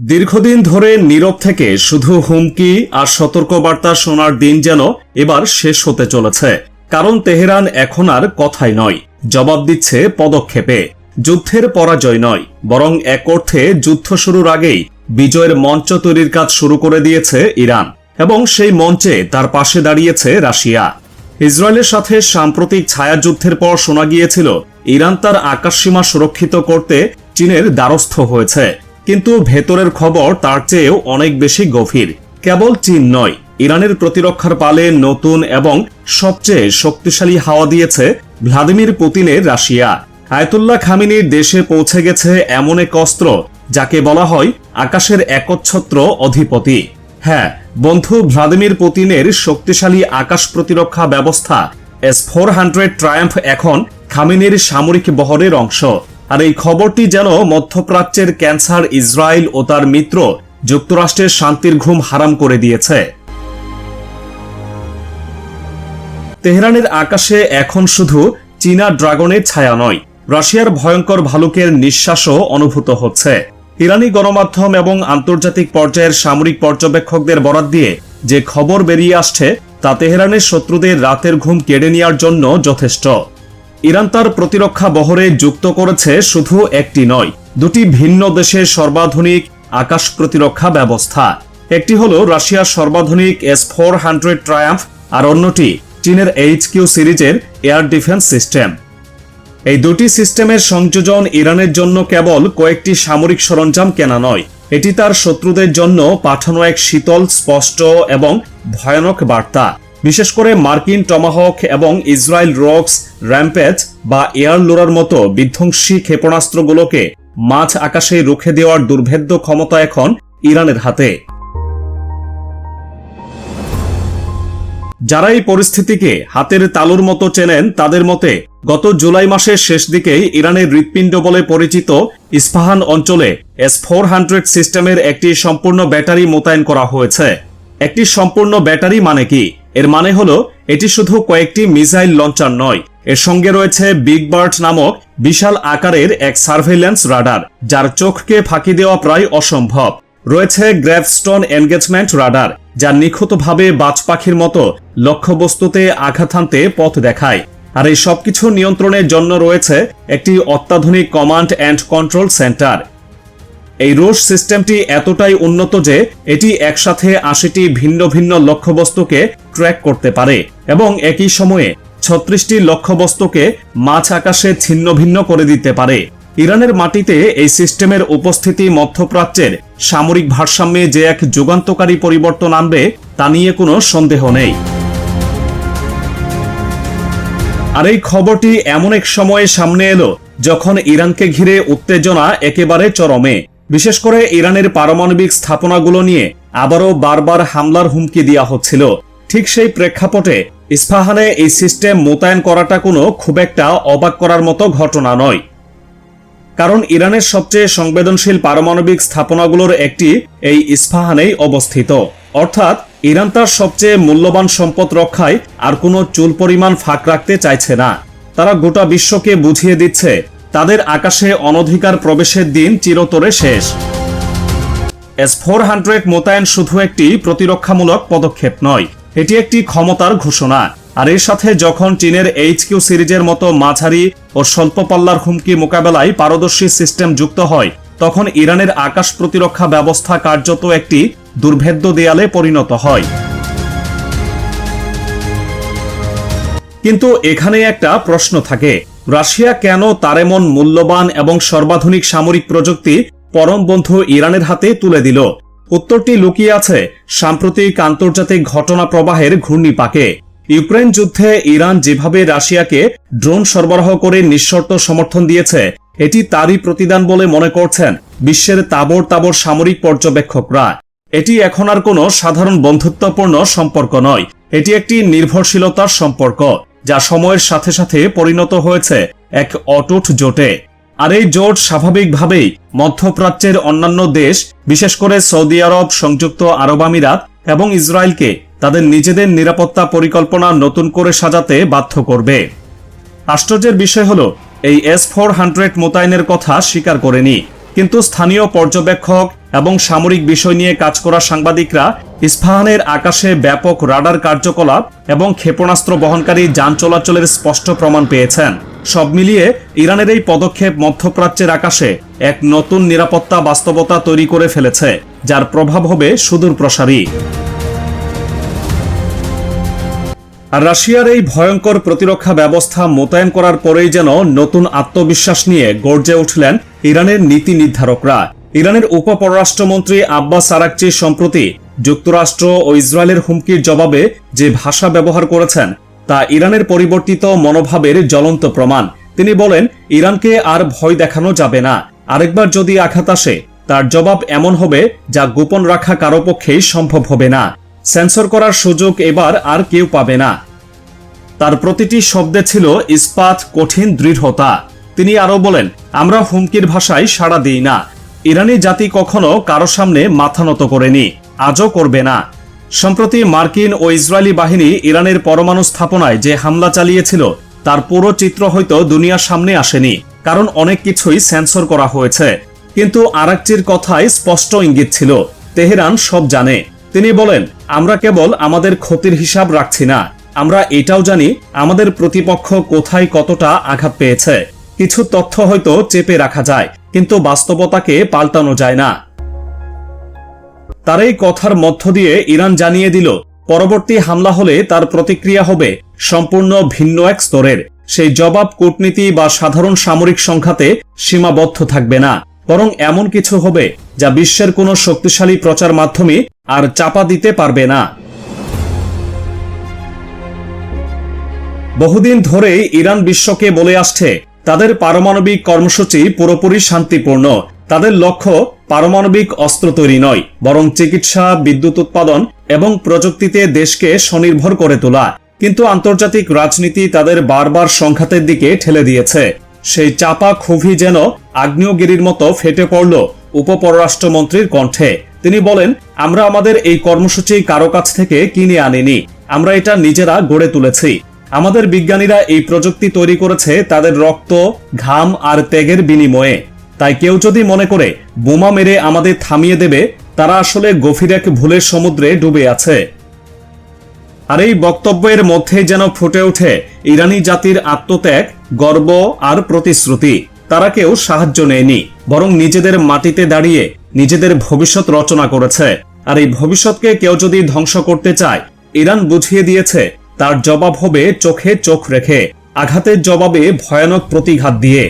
দীর্ঘদিন ধরে নীরব থেকে শুধু হুমকি আর সতর্কবার্তা শোনার দিন যেন এবার শেষ হতে চলেছে। কারণ তেহরান এখন আর কথাই নয়, জবাব দিচ্ছে পদক্ষেপে। যুদ্ধের পরাজয় নয়, বরং এক অর্থে যুদ্ধ শুরুর আগেই বিজয়ের মঞ্চ তৈরির কাজ শুরু করে দিয়েছে ইরান এবং সেই মঞ্চে তার পাশে দাঁড়িয়েছে রাশিয়া। ইসরায়েলের সাথে সাম্প্রতিক ছায়াযুদ্ধের পর শোনা গিয়েছিল, ইরান তার আকাশসীমা সুরক্ষিত করতে চীনের দ্বারস্থ হয়েছে। কিন্তু ভেতরের খবর তার চেয়েও অনেক বেশি গভীর। কেবল চীন নয়, ইরানের প্রতিরক্ষার পালে নতুন এবং সবচেয়ে শক্তিশালী হাওয়া দিয়েছে ভ্লাদিমির পুতিনের রাশিয়া। আয়তুল্লাহ খামিনির দেশে পৌঁছে গেছে এমন এক অস্ত্র, যাকে বলা হয় আকাশের একচ্ছত্র অধিপতি। হ্যাঁ বন্ধু ভ্লাদিমির পুতিনের শক্তিশালী আকাশ প্রতিরক্ষা ব্যবস্থা এস ফোর হান্ড্রেড ট্রায়াম্ফ এখন খামিনের সামরিক বহরের অংশ। আর এই খবরটি যেন মধ্যপ্রাচ্যের ক্যান্সার ইসরায়েল ও তার মিত্র যুক্তরাষ্ট্রের শান্তির ঘুম হারাম করে দিয়েছে। তেহরানের আকাশে এখন শুধু চীনা ড্রাগনের ছায়া নয়, রাশিয়ার ভয়ঙ্কর ভালুকের নিঃশ্বাসও অনুভূত হচ্ছে। ইরানি গণমাধ্যম এবং আন্তর্জাতিক পর্যায়ের সামরিক পর্যবেক্ষকদের বরাত দিয়ে যে খবর বেরিয়ে আসছে, তা তেহরানের শত্রুদের রাতের ঘুম কেড়ে নেওয়ার জন্য যথেষ্ট। ইরান তার প্রতিরক্ষা বহরে যুক্ত করেছে শুধু একটি নয়, দুটি ভিন্ন দেশের সর্বাধুনিক আকাশ প্রতিরক্ষা ব্যবস্থা। একটি হল রাশিয়ার সর্বাধুনিক এস ফোর হান্ড্রেড ট্রায়াম্ফ আর অন্যটি চীনের এইচ কিউ সিরিজের এয়ার ডিফেন্স সিস্টেম এই দুটি সিস্টেমের সংযোজন ইরানের জন্য কেবল কয়েকটি সামরিক সরঞ্জাম কেনা নয়, এটি তার শত্রুদের জন্য পাঠানো এক শীতল, স্পষ্ট এবং ভয়ানক বার্তা। বিশেষ করে মার্কিন টমাহক এবং ইসরায়েল রক্স র্যাম্পেজ বা এয়ার লোরার মতো বিধ্বংসী ক্ষেপণাস্ত্রগুলোকে মাঝ আকাশে রুখে দেওয়ার দুর্ভেদ্য ক্ষমতা এখন ইরানের হাতে। যারা এই পরিস্থিতিকে হাতের তালুর মতো চেনেন, তাদের মতে গত জুলাই মাসের শেষ দিকেই ইরানের হৃৎপিণ্ড বলে পরিচিত ইস্পাহান অঞ্চলে এস ফোর হান্ড্রেড সিস্টেমের একটি সম্পূর্ণ ব্যাটারি মোতায়েন করা হয়েছে। একটি সম্পূর্ণ ব্যাটারি মানে কি? এর মানে হলো, এটি শুধু কয়েকটি মিসাইল লঞ্চার নয়, এর সঙ্গে রয়েছে বিগ বার্ড নামক বিশাল আকারের এক সার্ভেইল্যান্স রাডার, যার চোখকে ফাঁকি দেওয়া প্রায় অসম্ভব। রয়েছে গ্র্যাভস্টোন এনগেজমেন্ট রাডার যা নিখুঁতভাবে বাজ পাখির মতো লক্ষ্যবস্তুতে আঘাত হানতে পথ দেখায়। আর এই সবকিছু নিয়ন্ত্রণের জন্য রয়েছে একটি অত্যাধুনিক কমান্ড অ্যান্ড কন্ট্রোল সেন্টার এই রোশ সিস্টেমটি এতটাই উন্নত যে এটি একসাথে আশিটি ভিন্ন ভিন্ন লক্ষ্যবস্তুকে ট্র্যাক করতে পারে এবং একই সময়ে ছত্রিশটি লক্ষ্যবস্তুকে মাছ আকাশে ছিন্ন ভিন্ন করে দিতে পারে। ইরানের মাটিতে এই সিস্টেমের উপস্থিতি মধ্যপ্রাচ্যের সামরিক ভারসাম্যে যে এক যুগান্তকারী পরিবর্তন আনবে তা নিয়ে কোনো সন্দেহ নেই। আর এই খবরটি এমন এক সময়ে সামনে এলো যখন ইরানকে ঘিরে উত্তেজনা একেবারে চরমে। বিশেষ করে ইরানের পারমাণবিক স্থাপনাগুলো নিয়ে আবারও বারবার হামলার হুমকি দেওয়া হচ্ছিল। ঠিক সেই প্রেক্ষাপটে ইস্পাহানে এই সিস্টেম মোতায়েন করাটা কোনো খুব একটা অবাক করার মতো ঘটনা নয়। কারণ ইরানের সবচেয়ে সংবেদনশীল পারমাণবিক স্থাপনাগুলোর একটি এই ইস্পাহানেই অবস্থিত। অর্থাৎ ইরান তার সবচেয়ে মূল্যবান সম্পদ রক্ষায় আর কোনো চুল পরিমাণ ফাঁক রাখতে চাইছে না। তারা গোটা বিশ্বকে বুঝিয়ে দিচ্ছে তাদের আকাশে অনধিকার প্রবেশের দিন চিরতরে শেষ। এস ফোর হান্ড্রেড মোতায়েন শুধু একটি প্রতিরক্ষামূলক পদক্ষেপ নয়, এটি একটি ক্ষমতার ঘোষণা। আর এর সাথে যখন চীনের এইচ কিউ সিরিজের মতো মাঝারি ও স্বল্প পাল্লার হুমকি মোকাবেলায় পারদর্শী সিস্টেম যুক্ত হয়, তখন ইরানের আকাশ প্রতিরক্ষা ব্যবস্থা কার্যত একটি দুর্ভেদ্য দেয়ালে পরিণত হয়। কিন্তু এখানে একটা প্রশ্ন থাকে রাশিয়া কেন তার এমন মূল্যবান এবং সর্বাধুনিক সামরিক প্রযুক্তি পরম বন্ধু ইরানের হাতে তুলে দিল? উত্তরটি লুকিয়ে আছে সাম্প্রতিক আন্তর্জাতিক ঘটনা প্রবাহের ঘূর্ণিপাকে। ইউক্রেন যুদ্ধে ইরান যেভাবে রাশিয়াকে ড্রোন সরবরাহ করে নিঃশর্ত সমর্থন দিয়েছে, এটি তারই প্রতিদান বলে মনে করছেন বিশ্বের তাবর তাবর সামরিক পর্যবেক্ষকরা। এটি এখন আর কোনো সাধারণ বন্ধুত্বপূর্ণ সম্পর্ক নয়, এটি একটি নির্ভরশীলতার সম্পর্ক। যা সময়ের সাথে সাথে পরিণত হয়েছে এক অটুট জোটে। আর এই জোট স্বাভাবিকভাবেই মধ্যপ্রাচ্যের অন্যান্য দেশ, বিশেষ করে সৌদি আরব, সংযুক্ত আরব আমিরাত এবং ইসরায়েলকে তাদের নিজেদের নিরাপত্তা পরিকল্পনা নতুন করে সাজাতে বাধ্য করবে। আশ্চর্যের বিষয় হল, এই এস ফোর হান্ড্রেড মোতায়েনের কথা স্বীকার করেনি। কিন্তু স্থানীয় পর্যবেক্ষক এবং সামরিক বিষয় নিয়ে কাজ করা সাংবাদিকরা ইস্পাহানের আকাশে ব্যাপক রাডার কার্যকলাপ এবং ক্ষেপণাস্ত্র বহনকারী যান চলাচলের স্পষ্ট প্রমাণ পেয়েছেন। সব মিলিয়ে ইরানের এই পদক্ষেপ মধ্যপ্রাচ্যের আকাশে এক নতুন নিরাপত্তা বাস্তবতা তৈরি করে ফেলেছে, যার প্রভাব হবে সুদূর প্রসারী। আর রাশিয়ার এই ভয়ঙ্কর প্রতিরক্ষা ব্যবস্থা মোতায়েন করার পরেই যেন নতুন আত্মবিশ্বাস নিয়ে গর্জে উঠলেন ইরানের নীতি নির্ধারকরা। ইরানের উপপররাষ্ট্রমন্ত্রী আব্বাস আরাকচি সম্প্রতি যুক্তরাষ্ট্র ও ইসরায়েলের হুমকির জবাবে যে ভাষা ব্যবহার করেছেন, তা ইরানের পরিবর্তিত মনোভাবের জ্বলন্ত প্রমাণ। তিনি বলেন, ইরানকে আর ভয় দেখানো যাবে না। আরেকবার যদি আঘাত আসে, তার জবাব এমন হবে যা গোপন রাখা কারও পক্ষেই সম্ভব হবে না। সেন্সর করার সুযোগ এবার আর কেউ পাবে না। তার প্রতিটি শব্দে ছিল ইস্পাত কঠিন দৃঢ়তা। তিনি আরও বলেন, আমরা হুমকির ভাষায় সাড়া দিই না। ইরানি জাতি কখনো কারও সামনে মাথা নত করেনি, আজও করবে না। সম্প্রতি মার্কিন ও ইসরায়েলি বাহিনী ইরানের পরমাণু স্থাপনায় যে হামলা চালিয়েছিল, তার পুরো চিত্র হয়তো দুনিয়ার সামনে আসেনি, কারণ অনেক কিছুই সেন্সর করা হয়েছে। কিন্তু আরাকচির কথায় স্পষ্ট ইঙ্গিত ছিল, তেহরান সব জানে। তিনি বলেন, আমরা কেবল আমাদের ক্ষতির হিসাব রাখছি না, আমরা এটাও জানি আমাদের প্রতিপক্ষ কোথায় কতটা আঘাত পেয়েছে। কিছু তথ্য হয়তো চেপে রাখা যায় কিন্তু বাস্তবতাকে পাল্টানো যায় না। তার এই কথার মধ্য দিয়ে ইরান জানিয়ে দিল, পরবর্তী হামলা হলে তার প্রতিক্রিয়া হবে সম্পূর্ণ ভিন্ন এক স্তরের। সেই জবাব কূটনীতি বা সাধারণ সামরিক সংখ্যাতে সীমাবদ্ধ থাকবে না। বরং এমন কিছু হবে যা বিশ্বের কোনো শক্তিশালী প্রচার মাধ্যমে আর চাপা দিতে পারবে না। বহুদিন ধরেই ইরান বিশ্বকে বলে আসছে তাদের পারমাণবিক কর্মসূচি পুরোপুরি শান্তিপূর্ণ। তাদের লক্ষ্য পারমাণবিক অস্ত্র তৈরি নয়, বরং চিকিৎসা, বিদ্যুৎ উৎপাদন এবং প্রযুক্তিতে দেশকে স্বনির্ভর করে তোলা। কিন্তু আন্তর্জাতিক রাজনীতি তাদের বারবার সংঘাতের দিকে ঠেলে দিয়েছে। সেই চাপা খুবই যেন আগ্নেয়গিরির মতো ফেটে পড়ল উপপররাষ্ট্রমন্ত্রীর কণ্ঠে। তিনি বলেন, আমরা আমাদের এই কর্মসূচি কারও কাছ থেকে কিনে আনিনি। আমরা এটা নিজেরা গড়ে তুলেছি। আমাদের বিজ্ঞানীরা এই প্রযুক্তি তৈরি করেছে তাদের রক্ত, ঘাম আর ত্যাগের বিনিময়ে। তাই কেউ যদি মনে করে বোমা মেরে আমাদের থামিয়ে দেবে, তারা আসলে গভীর এক ভুলের সমুদ্রে ডুবে আছে। আর এই বক্তব্যের মধ্যে যেন ফুটে ওঠে ইরানি জাতির আত্মত্যাগ, গর্ব আর প্রতিশ্রুতি। তারা কেউ সাহায্য নেয়নি, বরং নিজেদের মাটিতে দাঁড়িয়ে নিজেদের ভবিষ্যৎ রচনা করেছে। আর এই ভবিষ্যৎকে কেউ যদি ধ্বংস করতে চায়, ইরান বুঝিয়ে দিয়েছে তার জবাব হবে চোখে চোখ রেখে, আঘাতের জবাবে ভয়ানক প্রতিঘাত দিয়ে।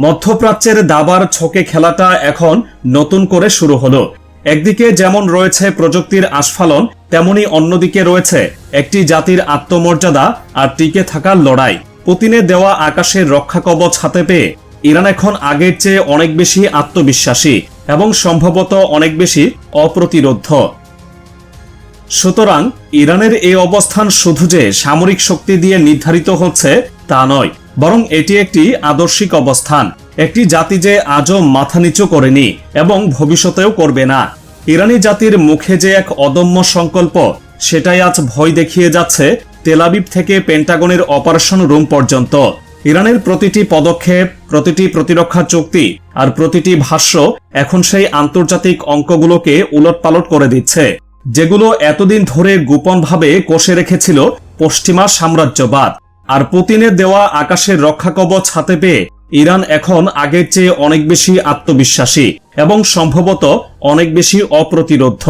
মধ্যপ্রাচ্যের দাবার ছকে খেলাটা এখন নতুন করে শুরু হলো। একদিকে যেমন রয়েছে প্রযুক্তির আস্ফালন, তেমনি অন্যদিকে রয়েছে একটি জাতির আত্মমর্যাদা আর টিকে থাকার লড়াই। পুতিনের দেওয়া আকাশের রক্ষা কবচ হাতে পেয়ে ইরান এখন আগের চেয়ে অনেক বেশি আত্মবিশ্বাসী এবং সম্ভবত অনেক বেশি অপ্রতিরোধ। সুতরাং ইরানের এই অবস্থান শুধু যে সামরিক শক্তি দিয়ে নির্ধারিত হচ্ছে তা নয়, বরং এটি একটি আদর্শিক অবস্থান, একটি জাতি যে আজও মাথা নিচু করেনি এবং ভবিষ্যতেও করবে না। ইরানি জাতির মুখে যে এক অদম্য সংকল্প, সেটাই আজ ভয় দেখিয়ে যাচ্ছে তেলাবিব থেকে পেন্টাগনের অপারেশন রুম পর্যন্ত। ইরানের প্রতিটি পদক্ষেপ, প্রতিটি প্রতিরক্ষা চুক্তি আর প্রতিটি ভাষ্য এখন সেই আন্তর্জাতিক অঙ্কগুলোকে উলটপালট করে দিচ্ছে। যেগুলো এতদিন ধরে গোপনভাবে কষে রেখেছিল পশ্চিমা সাম্রাজ্যবাদ। আর পুতিনের দেওয়া আকাশের রক্ষাকবচ হাতে পেয়ে ইরান এখন আগের চেয়ে অনেক বেশি আত্মবিশ্বাসী এবং সম্ভবত অনেক বেশি অপ্রতিরোধ।